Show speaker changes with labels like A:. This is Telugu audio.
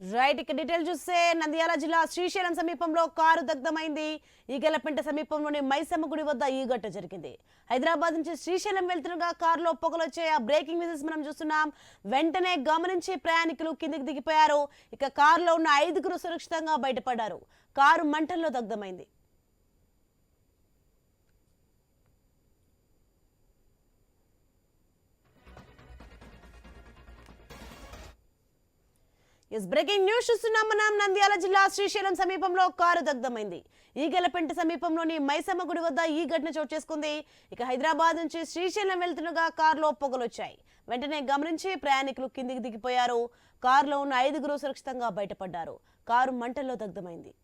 A: రైట్ ఇక డీటెయిల్ చూస్తే నంద్యాల జిల్లా శ్రీశైలం సమీపంలో కారు దగ్ధమైంది. ఈగలపెంట సమీపంలోని మైసమ్మ గుడి వద్ద ఈ ఘట్ట జరిగింది. హైదరాబాద్ నుంచి శ్రీశైలం వెళ్తుండగా కారులో పొగలు వచ్చే ఆ బ్రేకింగ్ విజువల్స్ మనం చూస్తున్నాం. వెంటనే గమనించి ప్రయాణికులు కిందికి దిగిపోయారు. ఇక కారులో ఉన్న ఐదుగురు సురక్షితంగా బయటపడ్డారు. కారు మంటల్లో దగ్ధమైంది. ఎస్ బ్రేకింగ్ న్యూస్ చూస్తున్నాం మనం నంద్యాల జిల్లా శ్రీశైలం సమీపంలో కారు దగ్ధమైంది. ఈగలపెంట సమీపంలోని మైసమ్మ గుడి వద్ద ఈ ఘటన చోటు చేసుకుంది. ఇక హైదరాబాద్ నుంచి శ్రీశైలం వెళ్తుండగా కారులో పొగలొచ్చాయి. వెంటనే గమనించి ప్రయాణికులు కిందికి దిగిపోయారు. కారులో ఉన్న ఐదుగురు సురక్షితంగా బయటపడ్డారు. కారు మంటల్లో దగ్ధమైంది.